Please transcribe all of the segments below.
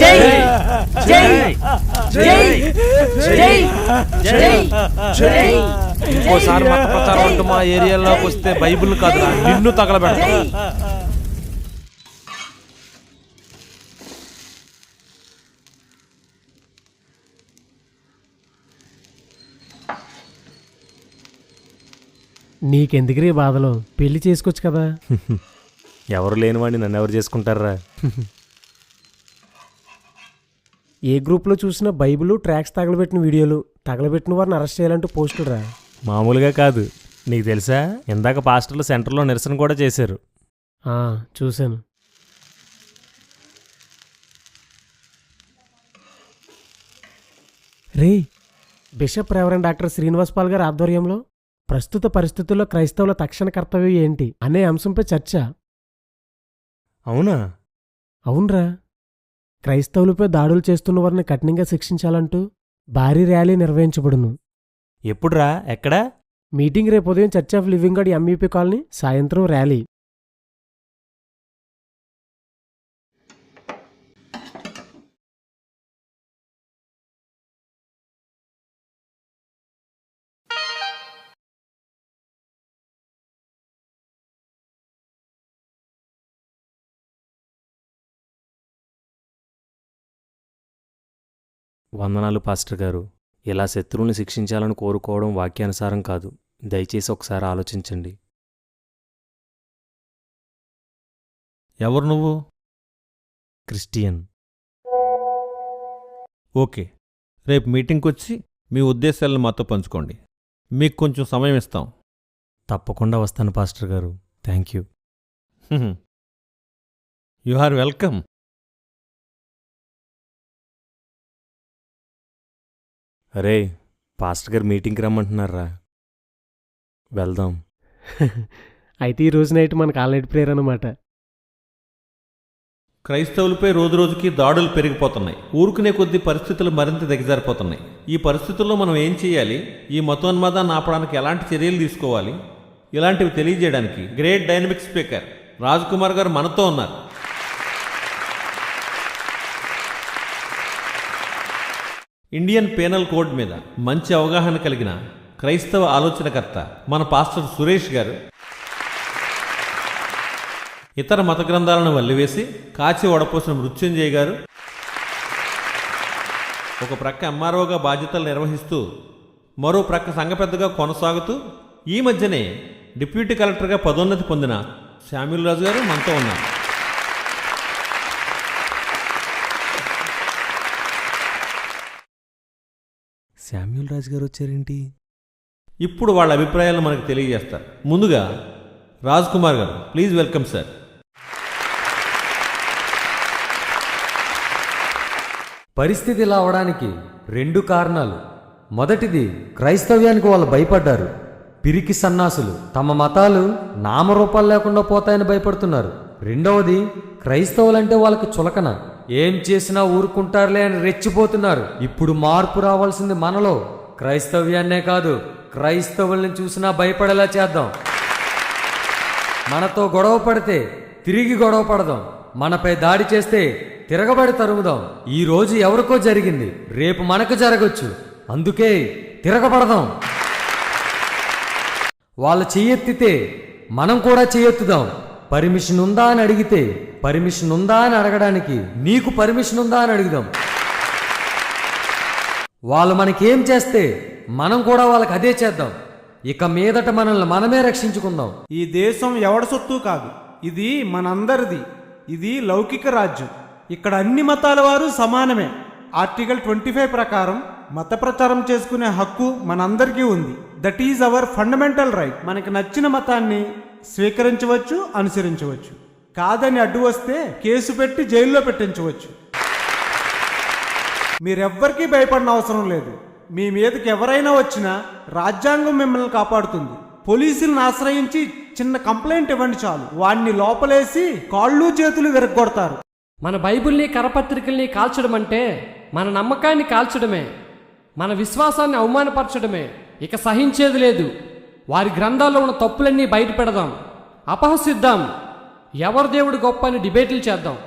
జై జై జై జై జై జై ఇంకోసారి మత ప్రచారం అంటూ మా ఏరియాలోకి వస్తే బైబిల్ కాదురా నిన్ను తగలబెడతా నీకెందుకు రీ బాధలు పెళ్ళి చేసుకోవచ్చు కదా ఎవరు లేనివాడిని నన్ను ఎవరు చేసుకుంటారా ఏ గ్రూప్లో చూసినా బైబిల్ ట్రాక్స్ తగలబెట్టిన వీడియోలు. తగలబెట్టిన వారిని అరెస్ట్ చేయాలంటూ పోస్టులు రా మామూలుగా కాదు. నీకు తెలుసా? ఇందాక పాస్టర్లు సెంటర్లో నిరసన కూడా చేశారు. ఆ, చూశాను. రే bishop reverend doctor Srinivas Paul గారి ఆధ్వర్యంలో ప్రస్తుత పరిస్థితుల్లో క్రైస్తవుల తక్షణ కర్తవ్యం ఏంటి అనే అంశంపై చర్చ. అవునా? అవునరా. క్రైస్తవులపై దాడులు చేస్తున్న వారిని కఠినంగా శిక్షించాలంటూ భారీ ర్యాలీ నిర్వహించబడును. ఎప్పుడురా? ఎక్కడా? మీటింగ్ రేపు ఉదయం church of living God MEP colony సాయంత్రం ర్యాలీ. వందనాలు పాస్టర్ గారు. ఇలా శత్రువుని శిక్షించాలని కోరుకోవడం వాక్యానుసారం కాదు. దయచేసి ఒకసారి ఆలోచించండి. ఎవరు నువ్వు? క్రిస్టియన్. ఓకే. రేపు మీటింగ్కి వచ్చి మీ ఉద్దేశాలను మాతో పంచుకోండి. మీకు కొంచెం సమయం ఇస్తాం. తప్పకుండా వస్తాను పాస్టర్ గారు. Thank you you are welcome. అరే పాస్టర్ గారు మీటింగ్కి రమ్మంటున్నారా? వెళ్దాం. అయితే ఈ రోజు నైట్ మనకు ఆల్ నైట్ ప్రేయర్ అనమాట క్రైస్తవులపై రోజు రోజుకి దాడులు పెరిగిపోతున్నాయి. ఊరుకునే కొద్దీ పరిస్థితులు మరింత దిగజారిపోతున్నాయి. ఈ పరిస్థితుల్లో మనం ఏం చేయాలి? ఈ మతోన్మాదాన్ని ఆపడానికి ఎలాంటి చర్యలు తీసుకోవాలి? ఇలాంటివి తెలియజేయడానికి great dynamic speaker Raj Kumar గారు మనతో ఉన్నారు. ఇండియన్ పేనల్ కోడ్ మీద మంచి అవగాహన కలిగిన క్రైస్తవ ఆలోచనకర్త మన పాస్టర్ సురేష్ గారు ఇతర మత గ్రంథాలను వల్లివేసి కాచి వడపోసిన మృత్యుంజయ్ గారు ఒక ప్రక్క ఎంఆర్ఓగా బాధ్యతలు నిర్వహిస్తూ మరో ప్రక్క సంఘ పెద్దగా కొనసాగుతూ ఈ మధ్యనే డిప్యూటీ కలెక్టర్గా పదోన్నతి పొందిన శామ్యుల్ రాజు గారు మనతో ఉన్నారు. శామ్యూల్ రాజు గారు వచ్చారేంటి? ఇప్పుడు వాళ్ళ అభిప్రాయాలను మనకు తెలియజేస్తారు. ముందుగా రాజ్ కుమార్ గారు ప్లీజ్ వెల్కమ్ సార్. పరిస్థితి ఇలా అవడానికి రెండు కారణాలు. మొదటిది క్రైస్తవ్యానికి వాళ్ళు భయపడ్డారు. పిరికి సన్నాసులు తమ మతాలు నామరూపాలు లేకుండా పోతాయని భయపడుతున్నారు. రెండవది క్రైస్తవులంటే వాళ్ళకి చులకన. ఏం చేసినా ఊరుకుంటారులే అని రెచ్చిపోతున్నారు. ఇప్పుడు మార్పు రావాల్సింది మనలో. క్రైస్తవ్యాన్నే కాదు క్రైస్తవుల్ని చూసినా భయపడేలా చేద్దాం. మనతో గొడవ పడితే తిరిగి గొడవ పడదాం. మనపై దాడి చేస్తే తిరగబడి తరుముదాం. ఈ రోజు ఎవరికో జరిగింది. రేపు మనకు జరగచ్చు. అందుకే తిరగబడదాం. వాళ్ళు చెయ్యెత్తితే మనం కూడా చెయ్యెత్తుదాం. పర్మిషన్ ఉందా అని అడిగితే పర్మిషన్ ఉందా అని అడగడానికి నీకు పర్మిషన్ ఉందా అని అడుగుదాం. వాళ్ళు మనకేం చేస్తే మనం కూడా వాళ్ళకి అదే చేద్దాం. ఇక మీదట మనల్ని మనమే రక్షించుకుందాం. ఈ దేశం ఎవడ సొత్తు కాదు. ఇది మనందరిది. ఇది లౌకిక రాజ్యం. ఇక్కడ అన్ని మతాల వారు సమానమే. ఆర్టికల్ ట్వంటీ ఫైవ్ ప్రకారం మత ప్రచారం చేసుకునే హక్కు మనందరికీ ఉంది. That is our fundamental right మనకి నచ్చిన మతాన్ని స్వీకరించవచ్చు అనుసరించవచ్చు. కాదని అడ్డు వస్తే కేసు పెట్టి జైల్లో పెట్టించవచ్చు. మీరెవ్వరికీ భయపడిన అవసరం లేదు. మీ మీదకి ఎవరైనా వచ్చినా రాజ్యాంగం మిమ్మల్ని కాపాడుతుంది. పోలీసులను ఆశ్రయించి చిన్న కంప్లైంట్ ఇవ్వండి చాలు. వాడిని లోపలేసి కాళ్ళు చేతులు విరగొడతారు మన బైబిల్ని కరపత్రికల్ని కాల్చడం అంటే మన నమ్మకాన్ని కాల్చడమే. మన విశ్వాసాన్ని అవమానపరచడమే. ఇక సహించేది లేదు. వారి గ్రంథాల్లో ఉన్న తప్పులన్నీ బయట పెడదాం అపహసిద్దాం. ఎవరి దేవుడు గొప్ప అని డిబేట్లు చేద్దాం.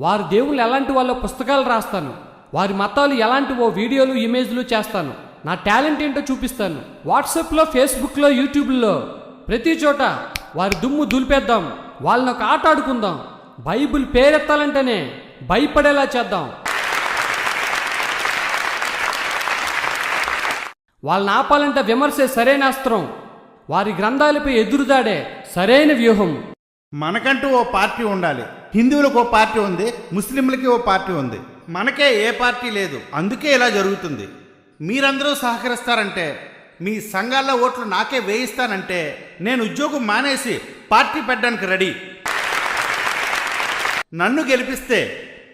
వారి దేవుళ్ళు ఎలాంటి వాళ్ళ పుస్తకాలు రాస్తాను. వారి మతాలు ఎలాంటివో వీడియోలు ఇమేజ్లు చేస్తాను. నా టాలెంట్ ఏంటో చూపిస్తాను. వాట్సాప్లో ఫేస్బుక్లో యూట్యూబ్లో ప్రతి చోట వారి దుమ్ము దులిపేద్దాం. వాళ్ళని ఒక ఆట ఆడుకుందాం. బైబిల్ పేరెత్తాలంటేనే భయపడేలా చేద్దాం. వాళ్ళని ఆపాలంటే విమర్శే సరైన అస్త్రం. వారి గ్రంథాలపై ఎదురుదాడే సరైన వ్యూహం. మనకంటూ ఓ పార్టీ ఉండాలి. హిందువులకు ఓ పార్టీ ఉంది ముస్లింలకి ఓ పార్టీ ఉంది. మనకే ఏ పార్టీ లేదు అందుకే ఇలా జరుగుతుంది. మీరందరూ సహకరిస్తారంటే మీ సంఘాల్లో ఓట్లు నాకే వేయిస్తానంటే నేను ఉద్యోగం మానేసి పార్టీ పెట్టడానికి రెడీ. నన్ను గెలిపిస్తే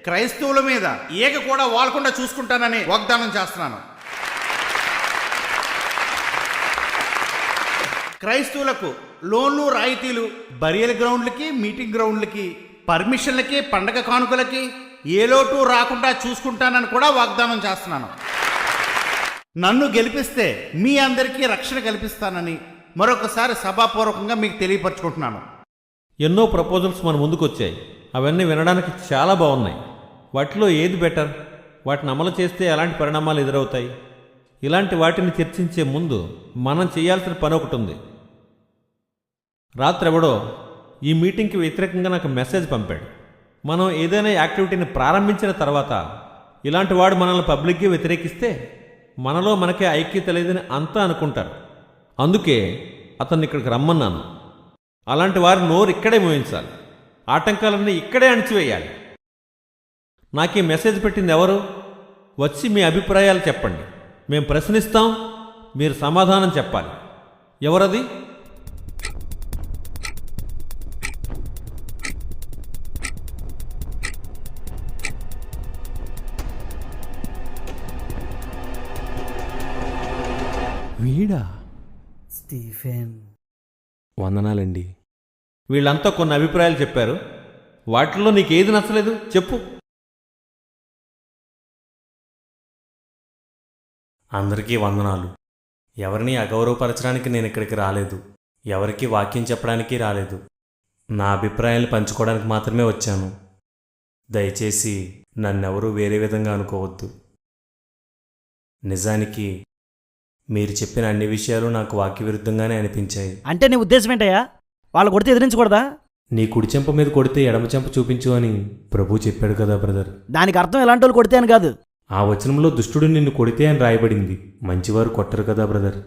క్రైస్తవుల మీద ఏక కూడా వాలకుండా చూసుకుంటానని వాగ్దానం చేస్తున్నాను. క్రైస్తవులకు లోన్లు రాయితీలు బరియల్ గ్రౌండ్లకి మీటింగ్ గ్రౌండ్లకి పర్మిషన్లకి పండగ కానుకలకి ఏ లోటు రాకుండా చూసుకుంటానని కూడా వాగ్దానం చేస్తున్నాను. నన్ను గెలిపిస్తే మీ అందరికీ రక్షణ కల్పిస్తానని మరొకసారి సభాపూర్వకంగా మీకు తెలియపరచుకుంటున్నాను. ఎన్నో ప్రపోజల్స్ మన ముందుకు వచ్చాయి అవన్నీ వినడానికి చాలా బాగున్నాయి. వాటిలో ఏది బెటర్? వాటిని అమలు చేస్తే ఎలాంటి పరిణామాలు ఎదురవుతాయి? ఇలాంటి వాటిని చర్చించే ముందు మనం చేయాల్సిన పని ఒకటి ఉంది. రాత్రి ఎవడో ఈ మీటింగ్కి వ్యతిరేకంగా నాకు మెసేజ్ పంపాడు. మనం ఏదైనా యాక్టివిటీని ప్రారంభించిన తర్వాత ఇలాంటి వాడు మనల్ని పబ్లిక్గా వ్యతిరేకిస్తే మనలో మనకే ఐక్యత లేదని అంతా అనుకుంటారు. అందుకే అతన్ని ఇక్కడికి రమ్మన్నాను. అలాంటి వారి నోరు ఇక్కడే మోయించాలి. ఆటంకాలన్నీ ఇక్కడే అణిచివేయాలి. నాకు ఈ మెసేజ్ పెట్టింది ఎవరు? వచ్చి మీ అభిప్రాయాలు చెప్పండి. మేము ప్రశ్నిస్తాం మీరు సమాధానం చెప్పాలి. ఎవరది? వీడా? వందనాలండి. వీళ్ళంతా కొన్ని అభిప్రాయాలు చెప్పారు. వాటిల్లో నీకు ఏది నచ్చలేదు? చెప్పు. అందరికీ వందనాలు. ఎవరిని అగౌరవపరచడానికి నేను ఇక్కడికి రాలేదు. ఎవరికి వాక్యం చెప్పడానికి రాలేదు. నా అభిప్రాయాలు పంచుకోవడానికి మాత్రమే వచ్చాను. దయచేసి నన్నెవరూ వేరే విధంగా అనుకోవద్దు. నిజానికి మీరు చెప్పిన అన్ని విషయాలు నాకు వాక్య విరుద్ధంగానే అనిపించాయి. అంటే నీ ఉద్దేశం ఏంటయ్యా? వాళ్ళు కొడితే ఎదిరించకూడదా? నీ కుడి చెంప మీద కొడితే ఎడమ చెంప చూపించు అని ప్రభు చెప్పాడు కదా బ్రదర్. దానికి అర్థం ఎలాంటి వాళ్ళు కొడితే అని కాదు. ఆ వచనంలో దుష్టుడు నిన్ను కొడితే అని రాయబడింది. మంచివారు కొట్టరు కదా బ్రదర్.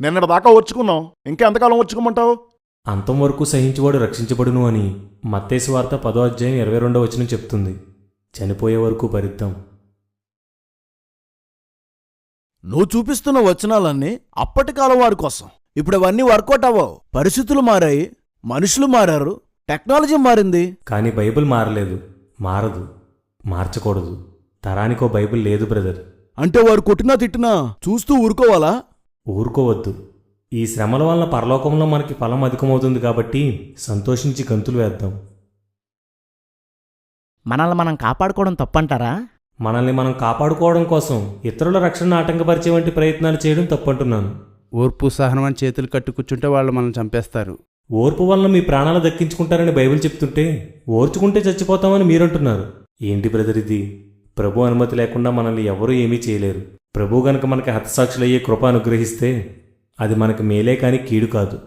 నిన్నటి దాకా వచ్చుకున్నాం ఇంకా ఎంతకాలం వచ్చుకోమంటావు అంతం వరకు సహించువాడు రక్షించబడును అని మత్తేసు వార్త పదో అధ్యాయం ఇరవై రెండవ వచనం చెప్తుంది. చనిపోయే వరకు భరిద్దాం నువ్వు చూపిస్తున్న వచనాలన్నీ అప్పటి కాలం వారి కోసం. ఇప్పుడు అవన్నీ వర్కౌట్ అవ్వవు. పరిస్థితులు మారాయి మనుషులు మారారు టెక్నాలజీ మారింది. కానీ బైబిల్ మారలేదు మారదు. మార్చకూడదు. తరానికో బైబిల్ లేదు బ్రదర్. అంటే వారు కొట్టినా తిట్టినా చూస్తూ ఊరుకోవాలా? ఊరుకోవద్దు. ఈ శ్రమల వలన పరలోకంలో మనకి ఫలం అధికమవుతుంది కాబట్టి సంతోషించి గంతులు వేద్దాం. మనల్ని మనం కాపాడుకోవడం తప్పంటారా? మనల్ని మనం కాపాడుకోవడం కోసం ఇతరుల రక్షణను ఆటంకపరిచే వంటి ప్రయత్నాలు చేయడం తప్పంటున్నాను. ఓర్పు సహనం అని చేతులు కట్టు కూర్చుంటే వాళ్ళు మనల్ని చంపేస్తారు. ఓర్పు వలన మీ ప్రాణాలు దక్కించుకుంటారని బైబిల్ చెప్తుంటే ఓర్చుకుంటే చచ్చిపోతామని మీరంటున్నారు. ఏంటి బ్రదర్ ఇది? ప్రభు అనుమతి లేకుండా మనల్ని ఎవరూ ఏమీ చేయలేరు. ప్రభు గనక మనకి హతసాక్షులయ్యే కృప అనుగ్రహిస్తే అది మనకి మేలే కాని కీడు కాదు.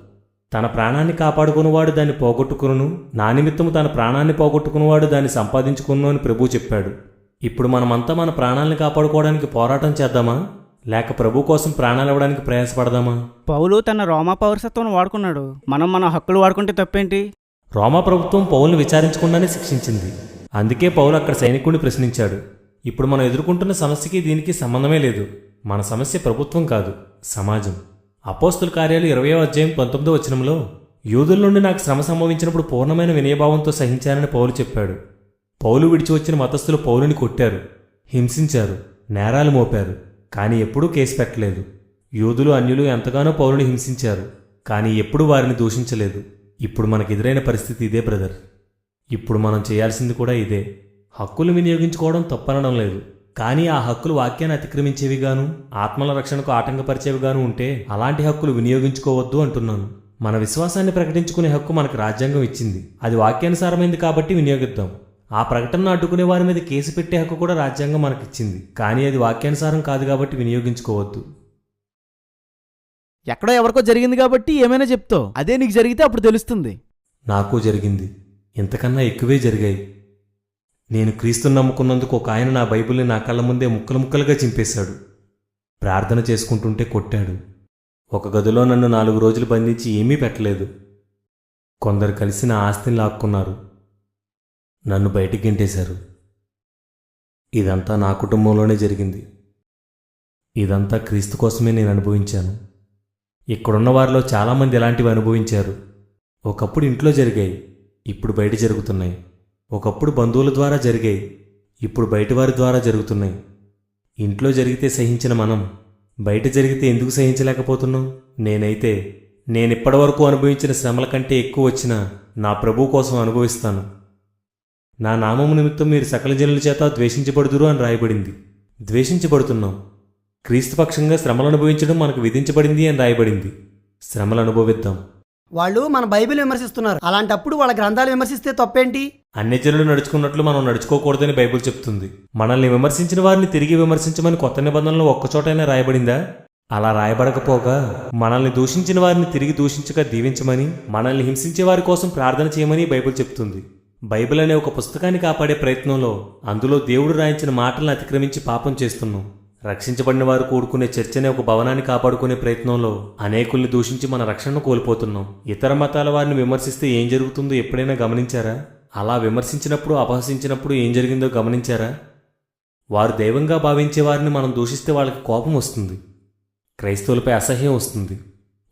తన ప్రాణాన్ని కాపాడుకున్నవాడు దాన్ని పోగొట్టుకును నా నిమిత్తము తన ప్రాణాన్ని పోగొట్టుకున్నవాడు దాన్ని సంపాదించుకును అని ప్రభు చెప్పాడు. ఇప్పుడు మనమంతా మన ప్రాణాలను కాపాడుకోవడానికి పోరాటం చేద్దామా? లేక ప్రభు కోసం ప్రాణాలు ఇవ్వడానికి ప్రయాసపడదామా? పౌలు తన రోమా పౌరసత్వం వాడుకున్నాడు. మనం మన హక్కులు వాడుకుంటే తప్పేంటి? రోమా ప్రభుత్వం పౌల్ని విచారించకుండానే శిక్షించింది. అందుకే పౌలు అక్కడ సైనికుడిని ప్రశ్నించాడు. ఇప్పుడు మనం ఎదుర్కొంటున్న సమస్యకి దీనికి సంబంధమే లేదు. మన సమస్య ప్రభుత్వం కాదు సమాజం. అపోస్తుల కార్యాలు ఇరవయో అధ్యాయం పంతొమ్మిదో వచనంలో యూదుల నుండి నాకు శ్రమ సంభవించినప్పుడు పూర్ణమైన వినయభావంతో సహించానని పౌలు చెప్పాడు. పౌలు విడిచి వచ్చిన మతస్థులు పౌలుని కొట్టారు హింసించారు నేరాలు మోపారు కానీ ఎప్పుడూ కేసు పెట్టలేదు. యూదులు అన్యులు ఎంతగానో పౌరుని హింసించారు కానీ ఎప్పుడూ వారిని దూషించలేదు. ఇప్పుడు మనకు ఎదురైన పరిస్థితి ఇదే బ్రదర్. ఇప్పుడు మనం చేయాల్సింది కూడా ఇదే. హక్కులు వినియోగించుకోవడం తప్పనడం లేదు. కానీ ఆ హక్కులు వాక్యాన్ని అతిక్రమించేవిగాను ఆత్మల రక్షణకు ఆటంకపరిచేవిగాను ఉంటే అలాంటి హక్కులు వినియోగించుకోవద్దు అంటున్నాను. మన విశ్వాసాన్ని ప్రకటించుకునే హక్కు మనకు రాజ్యాంగం ఇచ్చింది. అది వాక్యానుసారమైంది కాబట్టి వినియోగిద్దాం. ఆ ప్రకటనను అడ్డుకునే వారి మీద కేసు పెట్టే హక్కు కూడా రాజ్యాంగం మనకిచ్చింది. కానీ అది వాక్యానుసారం కాదు కాబట్టి వినియోగించుకోవద్దు. ఎక్కడో ఎవరికో జరిగింది కాబట్టి ఏమైనా చెప్తావు. అదే నీకు జరిగితే అప్పుడు తెలుస్తుంది. నాకు జరిగింది. ఇంతకన్నా ఎక్కువే జరిగాయి. నేను క్రీస్తుని నమ్ముకున్నందుకు ఒక ఆయన నా బైబిల్ని నా కళ్ళ ముందే ముక్కలు ముక్కలుగా చింపేశాడు. ప్రార్థన చేసుకుంటుంటే కొట్టాడు. ఒక గదిలో నన్ను నాలుగు రోజులు బంధించి ఏమీ పెట్టలేదు. కొందరు కలిసి నా ఆస్తిని లాక్కున్నారు. నన్ను బయటికి గెంటేశారు. ఇదంతా నా కుటుంబంలోనే జరిగింది. ఇదంతా క్రీస్తు కోసమే నేను అనుభవించాను. ఇక్కడున్న వారిలో చాలామంది ఇలాంటివి అనుభవించారు. ఒకప్పుడు ఇంట్లో జరిగాయి. ఇప్పుడు బయట జరుగుతున్నాయి. ఒకప్పుడు బంధువుల ద్వారా జరిగాయి. ఇప్పుడు బయట వారి ద్వారా జరుగుతున్నాయి. ఇంట్లో జరిగితే సహించిన మనం బయట జరిగితే ఎందుకు సహించలేకపోతున్నాం? నేనైతే నేనిప్పటివరకు అనుభవించిన శ్రమల కంటే ఎక్కువ వచ్చిన నా ప్రభు కోసం అనుభవిస్తాను. నా నామము నిమిత్తం మీరు సకల జనుల చేత ద్వేషించబడుదురు అని రాయబడింది. ద్వేషించబడుతున్నాం. క్రీస్తుపక్షంగా శ్రమలు అనుభవించడం మనకు విధించబడింది అని రాయబడింది. శ్రమలు అనుభవిద్దాం. వాళ్ళు మన బైబిల్ విమర్శిస్తున్నారు. అలాంటప్పుడు వాళ్ళ గ్రంథాలు విమర్శిస్తే తప్పేంటి? అన్ని జనులు నడుచుకున్నట్లు మనం నడుచుకోకూడదని బైబిల్ చెప్తుంది. మనల్ని విమర్శించిన వారిని తిరిగి విమర్శించమని కొత్త నిబంధనలో ఒక్కచోటైనా రాయబడిందా? అలా రాయబడకపోగా మనల్ని దూషించిన వారిని తిరిగి దూషించక దీవించమని మనల్ని హింసించే వారి కోసం ప్రార్థన చేయమని బైబిల్ చెప్తుంది. బైబిల్ అనే ఒక పుస్తకాన్ని కాపాడే ప్రయత్నంలో అందులో దేవుడు రాయించిన మాటలను అతిక్రమించి పాపం చేస్తున్నాం. రక్షించబడిన వారు కూడుకునే చర్చనే ఒక భవనాన్ని కాపాడుకునే ప్రయత్నంలో అనేకుల్ని దూషించి మన రక్షణను కోల్పోతున్నాం. ఇతర మతాల వారిని విమర్శిస్తే ఏం జరుగుతుందో ఎప్పుడైనా గమనించారా? అలా విమర్శించినప్పుడు అపహసించినప్పుడు ఏం జరిగిందో గమనించారా? వారు దైవంగా భావించే వారిని మనం దూషిస్తే వాళ్ళకి కోపం వస్తుంది. క్రైస్తవులపై అసహ్యం వస్తుంది.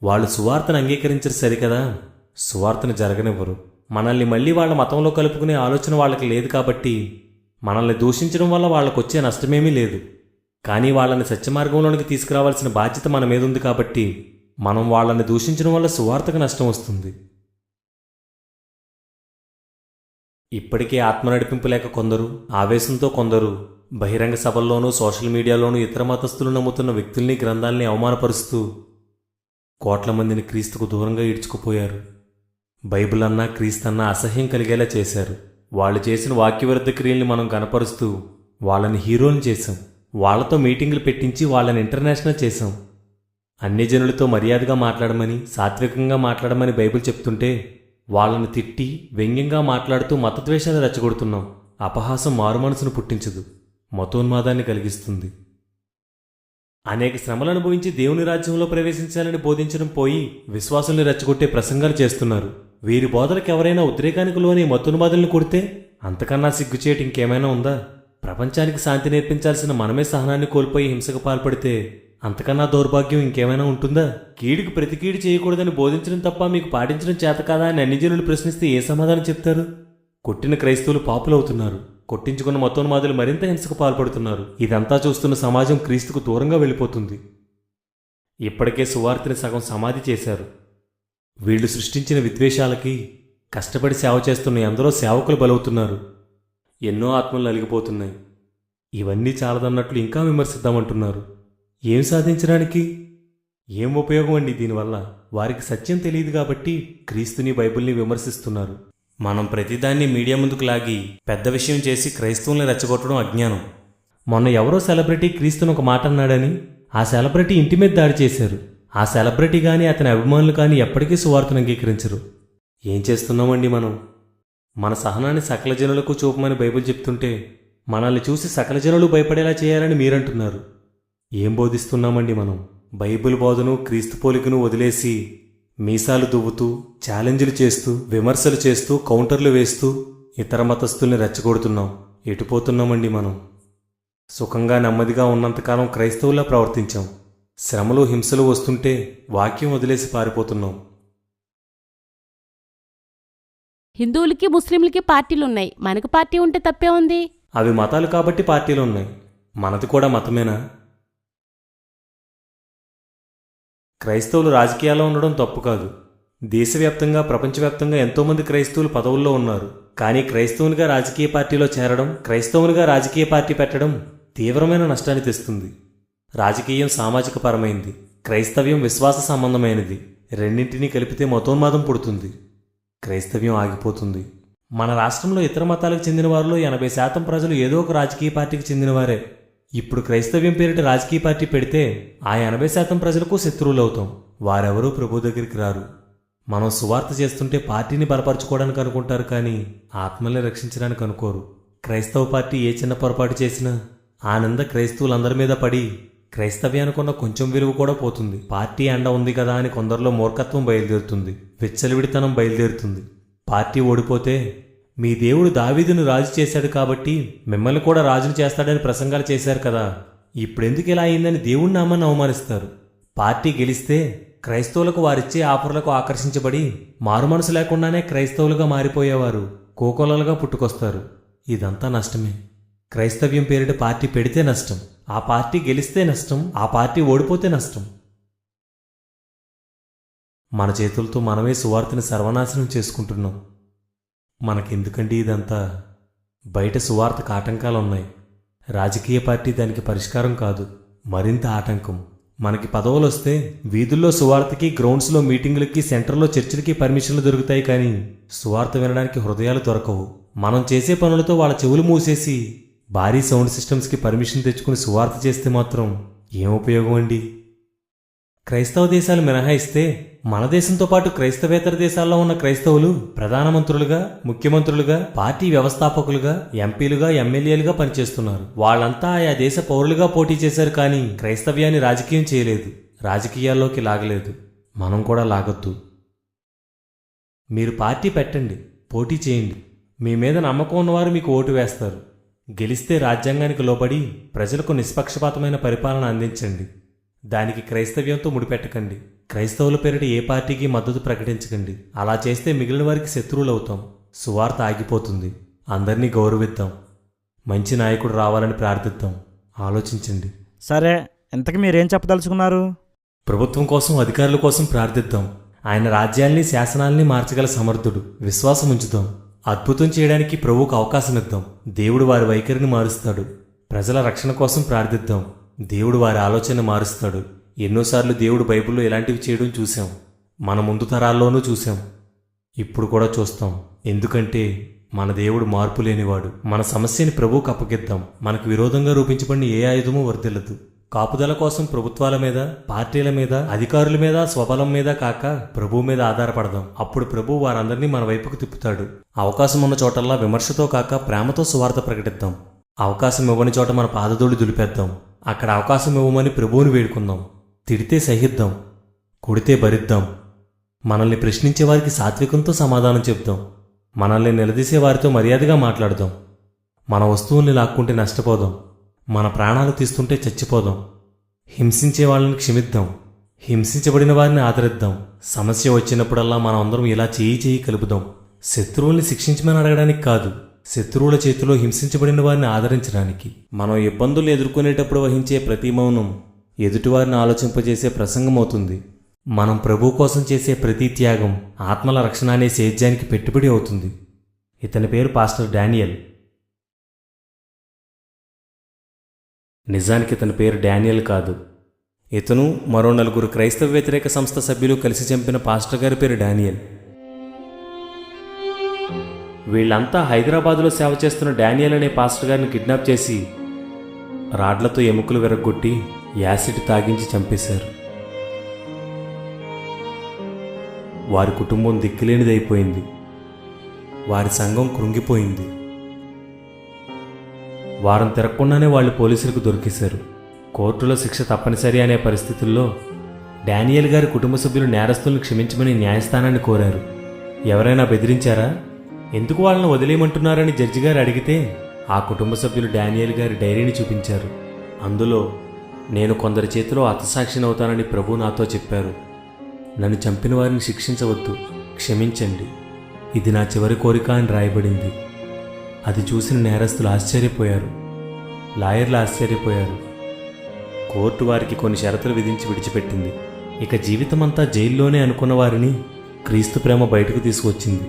వాళ్ళు సువార్తను అంగీకరించరు సరికదా? సువార్తను జరగనివ్వరు. మనల్ని మళ్ళీ వాళ్ళ మతంలో కలుపుకునే ఆలోచన వాళ్ళకి లేదు కాబట్టి మనల్ని దూషించడం వల్ల వాళ్ళకు వచ్చే నష్టమేమీ లేదు. కానీ వాళ్ళని సత్యమార్గంలోనికి తీసుకురావాల్సిన బాధ్యత మన మీదుంది కాబట్టి మనం వాళ్ళని దూషించడం వల్ల సువార్తకు నష్టం వస్తుంది. ఇప్పటికే ఆత్మ నడిపింపు లేక కొందరు ఆవేశంతో కొందరు బహిరంగ సభల్లోనూ సోషల్ మీడియాలోనూ ఇతర మతస్థులు నమ్ముతున్న వ్యక్తుల్ని గ్రంథాల్ని అవమానపరుస్తూ కోట్ల మందిని క్రీస్తుకు దూరంగా ఈడ్చుకుపోయారు. బైబిల్ అన్నా క్రీస్తన్నా అసహ్యం కలిగేలా చేశారు. వాళ్ళు చేసిన వాక్యవిరుద్ధ క్రియల్ని మనం కనపరుస్తూ వాళ్ళని హీరోలు చేశాం. వాళ్ళతో మీటింగులు పెట్టించి వాళ్ళని ఇంటర్నేషనల్ చేశాం. అన్ని జనులతో మర్యాదగా మాట్లాడమని సాత్వికంగా మాట్లాడమని బైబిల్ చెప్తుంటే వాళ్ళను తిట్టి వ్యంగ్యంగా మాట్లాడుతూ మతద్వేషాలు రెచ్చగొడుతున్నాం. అపహాసం మారుమనసును పుట్టించదు. మతోన్మాదాన్ని కలిగిస్తుంది. అనేక శ్రమలు అనుభవించి దేవుని రాజ్యంలో ప్రవేశించాలని బోధించడం పోయి విశ్వాసుల్ని రెచ్చగొట్టే ప్రసంగాలు చేస్తున్నారు. వీరి బోధలకు ఎవరైనా ఉద్రేకానికి లోని మతోన్మాదుల్ని కొడితే అంతకన్నా సిగ్గుచేయటం ఇంకేమైనా ఉందా? ప్రపంచానికి శాంతి నేర్పించాల్సిన మనమే సహనాన్ని కోల్పోయి హింసకు పాల్పడితే అంతకన్నా దౌర్భాగ్యం ఇంకేమైనా ఉంటుందా? కీడుకు ప్రతి కీడు చేయకూడదని బోధించడం తప్ప మీకు పాటించడం చేత కాదా అని అన్యజనులు ప్రశ్నిస్తే ఏ సమాధానం చెప్తారు? కొట్టిన క్రైస్తవులు పాపులవుతున్నారు. కొట్టించుకున్న మతోన్మాదులు మరింత హింసకు పాల్పడుతున్నారు. ఇదంతా చూస్తున్న సమాజం క్రీస్తుకు దూరంగా వెళ్ళిపోతుంది. ఇప్పటికే సువార్తని సగం సమాధి చేశారు. వీళ్ళు సృష్టించిన విద్వేషాలకి కష్టపడి సేవ చేస్తున్న ఎందరో సేవకులు బలవుతున్నారు. ఎన్నో ఆత్మలు నలిగిపోతున్నాయి. ఇవన్నీ చాలదన్నట్లు ఇంకా విమర్శిద్దామంటున్నారు. ఏం సాధించడానికి? ఏం ఉపయోగం అండి దీనివల్ల? వారికి సత్యం తెలియదు కాబట్టి క్రీస్తుని బైబిల్ని విమర్శిస్తున్నారు. మనం ప్రతిదాన్ని మీడియా ముందుకు లాగి పెద్ద విషయం చేసి క్రైస్తవుల్ని రెచ్చగొట్టడం అజ్ఞానం. మొన్న ఎవరో సెలబ్రిటీ క్రీస్తుని ఒక మాట అన్నాడని ఆ సెలబ్రిటీ ఇంటి మీద దాడి చేశారు. ఆ సెలబ్రిటీ కానీ అతని అభిమానులు కానీ ఎప్పటికీ సువార్తను అంగీకరించరు. ఏం చేస్తున్నామండి మనం? మన సహనాన్ని సకల జనులకు చూపమని బైబిల్ చెప్తుంటే మనల్ని చూసి సకల జనులు భయపడేలా చేయాలని మీరంటున్నారు. ఏం బోధిస్తున్నామండి మనం? బైబిల్ బోధను క్రీస్తు పోలికను వదిలేసి మీసాలు దువ్వుతూ ఛాలెంజ్లు చేస్తూ విమర్శలు చేస్తూ కౌంటర్లు వేస్తూ ఇతర మతస్థుల్ని రెచ్చగొడుతున్నాం. ఎటుపోతున్నామండి మనం? సుఖంగా నెమ్మదిగా ఉన్నంతకాలం క్రైస్తవులా ప్రవర్తించాం. శ్రమలు హింసలు వస్తుంటే వాక్యం వదిలేసి పారిపోతున్నాం. హిందువులకి ముస్లింలకి పార్టీలున్నాయి. మనకు పార్టీ ఉంటే తప్పే ఉంది. అవి మతాలు కాబట్టి పార్టీలు ఉన్నాయి మనది కూడా మతమేనా? క్రైస్తవులు రాజకీయాల్లో ఉండడం తప్పు కాదు. దేశవ్యాప్తంగా ప్రపంచవ్యాప్తంగా ఎంతోమంది క్రైస్తవులు పదవుల్లో ఉన్నారు. కానీ క్రైస్తవునిగా రాజకీయ పార్టీలో చేరడం క్రైస్తవునిగా రాజకీయ పార్టీ పెట్టడం తీవ్రమైన నష్టాన్ని తెస్తుంది. రాజకీయం సామాజిక పరమైంది క్రైస్తవ్యం విశ్వాస సంబంధమైనది. రెండింటినీ కలిపితే మతోన్మాదం పుడుతుంది. క్రైస్తవ్యం ఆగిపోతుంది. మన రాష్ట్రంలో ఇతర మతాలకు చెందిన వారిలో ఎనభై శాతం ప్రజలు ఏదో ఒక రాజకీయ పార్టీకి చెందినవారే. ఇప్పుడు క్రైస్తవ్యం పేరిట రాజకీయ పార్టీ పెడితే ఆ ఎనభై శాతం ప్రజలకు శత్రువులు అవుతాం వారెవరూ ప్రభు దగ్గరికి రారు. మనం సువార్త చేస్తుంటే పార్టీని బలపరచుకోవడానికి అనుకుంటారు కానీ ఆత్మల్ని రక్షించడానికి అనుకోరు. క్రైస్తవ పార్టీ ఏ చిన్న పొరపాటు చేసినా ఆనంద క్రైస్తవులందరి మీద పడి క్రైస్తవ్యానికున్న కొంచెం విలువ కూడా పోతుంది. పార్టీ అండ ఉంది కదా అని కొందరిలో మూర్ఖత్వం బయలుదేరుతుంది. విచ్చలవిడితనం బయలుదేరుతుంది. పార్టీ ఓడిపోతే మీ దేవుడు దావీదును రాజు చేశాడు కాబట్టి మిమ్మల్ని కూడా రాజును చేస్తాడని ప్రసంగాలు చేశారు కదా. ఇప్పుడెందుకు ఇలా అయిందని దేవుడి నామాన్ని అవమానిస్తారు? పార్టీ గెలిస్తే క్రైస్తవులకు వారిచ్చే ఆఫర్లకు ఆకర్షించబడి మారుమనసు లేకుండానే క్రైస్తవులుగా మారిపోయేవారు కోకొలలుగా పుట్టుకొస్తారు. ఇదంతా నష్టమే. క్రైస్తవ్యం పేరిట పార్టీ పెడితే నష్టం. ఆ పార్టీ గెలిస్తే నష్టం ఆ పార్టీ ఓడిపోతే నష్టం. మన చేతులతో మనమే సువార్తని సర్వనాశనం చేసుకుంటున్నాం. మనకెందుకండి ఇదంతా? బయట సువార్తకు ఆటంకాలు ఉన్నాయి. రాజకీయ పార్టీ దానికి పరిష్కారం కాదు. మరింత ఆటంకం. మనకి పదవులు వస్తే వీధుల్లో సువార్తకి గ్రౌండ్స్లో మీటింగులకి సెంటర్లో చర్చిలకి పర్మిషన్లు దొరుకుతాయి కానీ సువార్త వినడానికి హృదయాలు దొరకవు. మనం చేసే పనులతో వాళ్ళ చెవులు మూసేసి భారీ సౌండ్ సిస్టమ్స్కి పర్మిషన్ తెచ్చుకుని సువార్త చేస్తే మాత్రం ఏం ఉపయోగం అండి? క్రైస్తవ దేశాలు మినహాయిస్తే మన దేశంతో పాటు క్రైస్తవేతర దేశాల్లో ఉన్న క్రైస్తవులు ప్రధానమంత్రులుగా ముఖ్యమంత్రులుగా పార్టీ వ్యవస్థాపకులుగా ఎంపీలుగా ఎమ్మెల్యేలుగా పనిచేస్తున్నారు. వాళ్ళంతా ఆయా దేశ పౌరులుగా పోటీ చేశారు కానీ క్రైస్తవ్యాన్ని రాజకీయం చేయలేదు. రాజకీయాల్లోకి లాగలేదు. మనం కూడా లాగొద్దు. మీరు పార్టీ పెట్టండి పోటీ చేయండి. మీ మీద నమ్మకం ఉన్నవారు మీకు ఓటు వేస్తారు. గెలిస్తే రాజ్యాంగానికి లోబడి ప్రజలకు నిష్పక్షపాతమైన పరిపాలన అందించండి. దానికి క్రైస్తవ్యంతో ముడిపెట్టకండి. క్రైస్తవుల పేరిట ఏ పార్టీకి మద్దతు ప్రకటించకండి. అలా చేస్తే మిగిలిన వారికి శత్రువులవుతాం. సువార్త ఆగిపోతుంది. అందరినీ గౌరవిద్దాం. మంచి నాయకుడు రావాలని ప్రార్థిద్దాం. ఆలోచించండి. సరే ఇంతకు మీరేం చెప్పదలుచుకున్నారు? ప్రభుత్వం కోసం అధికారుల కోసం ప్రార్థిద్దాం. ఆయన రాజ్యాల్ని శాసనాల్ని మార్చగల సమర్థుడు. విశ్వాసం ఉంచుదాం అద్భుతం చేయడానికి ప్రభువుకు అవకాశం ఇద్దాం దేవుడు వారి వైఖరిని మారుస్తాడు. ప్రజల రక్షణ కోసం ప్రార్థిద్దాం. దేవుడు వారి ఆలోచన మారుస్తాడు. ఎన్నోసార్లు దేవుడు బైబిల్లో ఇలాంటివి చేయడం చూశాం. మన ముందు తరాల్లోనూ చూశాం. ఇప్పుడు కూడా చూస్తాం. ఎందుకంటే మన దేవుడు మార్పు లేనివాడు. మన సమస్యని ప్రభువుకు అప్పగిద్దాం. మనకు విరోధంగా రూపించబడిన ఏ ఆయుధమూ వర్దిల్లదు కాపుదల కోసం ప్రభుత్వాల మీద పార్టీల మీద అధికారుల మీద స్వబలం మీద కాక ప్రభువు మీద ఆధారపడదాం. అప్పుడు ప్రభు వారందరినీ మన వైపుకు తిప్పుతాడు. అవకాశం ఉన్న చోటల్లా విమర్శతో కాక ప్రేమతో సువార్త ప్రకటిద్దాం. అవకాశం ఇవ్వని చోట మన పాదదోడి దులిపేద్దాం. అక్కడ అవకాశం ఇవ్వమని ప్రభువుని వేడుకుందాం. తిడితే సహిద్దాం. కొడితే భరిద్దాం. మనల్ని ప్రశ్నించే వారికి సాత్వికంతో సమాధానం చెప్దాం. మనల్ని నిలదీసే వారితో మర్యాదగా మాట్లాడదాం. మన వస్తువుల్ని లాక్కుంటే నష్టపోదాం. మన ప్రాణాలు తీస్తుంటే చచ్చిపోదాం. హింసించే వాళ్ళని క్షమిద్దాం. హింసించబడిన వారిని ఆదరిద్దాం. సమస్య వచ్చినప్పుడల్లా మనం అందరం ఇలా చేయి చేయి కలుపుదాం. శత్రువుల్ని శిక్షించమని అడగడానికి కాదు శత్రువుల చేతిలో హింసించబడిన వారిని ఆదరించడానికి. మనం ఇబ్బందులు ఎదుర్కొనేటప్పుడు వహించే ప్రతి మౌనం ఎదుటివారిని ఆలోచింపజేసే ప్రసంగం అవుతుంది. మనం ప్రభు కోసం చేసే ప్రతి త్యాగం ఆత్మల రక్షణ అనే సేద్యానికి పెట్టుబడి అవుతుంది. ఇతని పేరు పాస్టర్ డానియల్. నిజానికి ఇతని పేరు డానియల్ కాదు. ఇతను మరో నలుగురు క్రైస్తవ వ్యతిరేక సంస్థ సభ్యులు కలిసి చంపిన పాస్టర్ గారి పేరు డానియల్. వీళ్ళంతా హైదరాబాదులో సేవ చేస్తున్న డానియల్ అనే పాస్టర్ గారిని కిడ్నాప్ చేసి రాడ్లతో ఎముకలు విరగొట్టి యాసిడ్ తాగించి చంపేశారు. వారి కుటుంబం దిక్కులేనిదైపోయింది. వారి సంఘం కృంగిపోయింది. వారం తిరగకుండానే వాళ్ళు పోలీసులకు దొరికేశారు. కోర్టులో శిక్ష తప్పనిసరి అనే పరిస్థితుల్లో డానియల్ గారి కుటుంబ సభ్యులు నేరస్తులను క్షమించమని న్యాయస్థానాన్ని కోరారు. ఎవరైనా బెదిరించారా? ఎందుకు వాళ్ళని వదిలేయమంటున్నారని జడ్జి గారు అడిగితే ఆ కుటుంబ సభ్యులు డానియల్ గారి డైరీని చూపించారు. అందులో నేను కొందరి చేతిలో హతసాక్షినవుతానని ప్రభు నాతో చెప్పారు. నన్ను చంపిన వారిని శిక్షించవద్దు క్షమించండి. ఇది నా చివరి కోరిక అని రాయబడింది. అది చూసిన నేరస్తులు ఆశ్చర్యపోయారు. లాయర్లు ఆశ్చర్యపోయారు. కోర్టు వారికి కొన్ని షరతులు విధించి విడిచిపెట్టింది. ఇక జీవితమంతా జైల్లోనే అనుకున్న వారిని క్రీస్తు ప్రేమ బయటకు తీసుకొచ్చింది.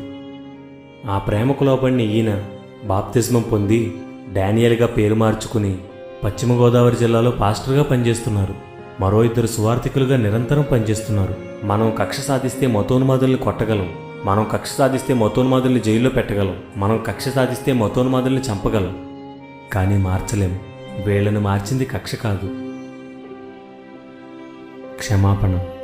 ఆ ప్రేమకు లోబడిన ఈయన బాప్తిస్మం పొంది డానియల్గా పేరు మార్చుకుని పశ్చిమ గోదావరి జిల్లాలో పాస్టర్గా పనిచేస్తున్నారు. మరో ఇద్దరు సువార్థికులుగా నిరంతరం పనిచేస్తున్నారు. మనం కక్ష సాధిస్తే మతోన్మాదుల్ని కొట్టగలం. మనం కక్ష సాధిస్తే మతోన్మాదుల్ని జైల్లో పెట్టగలం. మనం కక్ష సాధిస్తే మతోన్మాదుల్ని చంపగలం. కానీ మార్చలేం. వీళ్ళను మార్చింది కక్ష కాదు. క్షమాపణ.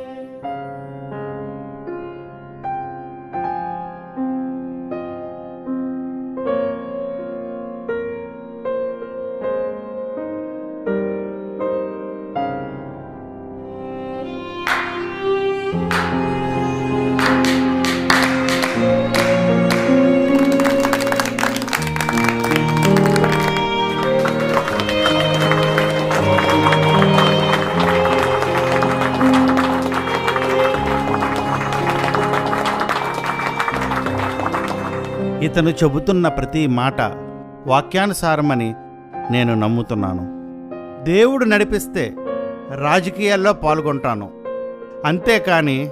ఇతను చెబుతున్న ప్రతి మాట వాక్యానుసారమని నేను నమ్ముతున్నాను. దేవుడు నడిపిస్తే రాజకీయాల్లో పాల్గొంటాను. అంతేకాని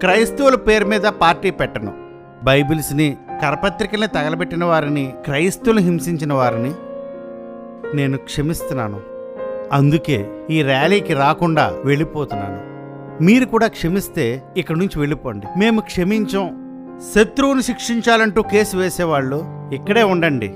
క్రైస్తవుల పేరు మీద పార్టీ పెట్టను. బైబిల్స్ని కరపత్రికల్ని తగలబెట్టిన వారిని క్రైస్తవులు హింసించిన వారిని నేను క్షమిస్తున్నాను. అందుకే ఈ ర్యాలీకి రాకుండా వెళ్ళిపోతున్నాను. మీరు కూడా క్షమిస్తే ఇక్కడి నుంచి వెళ్ళిపోండి. మేము క్షమించం. శత్రువును శిక్షించాలంటూ కేసు వేసేవాళ్ళు ఇక్కడే ఉండండి.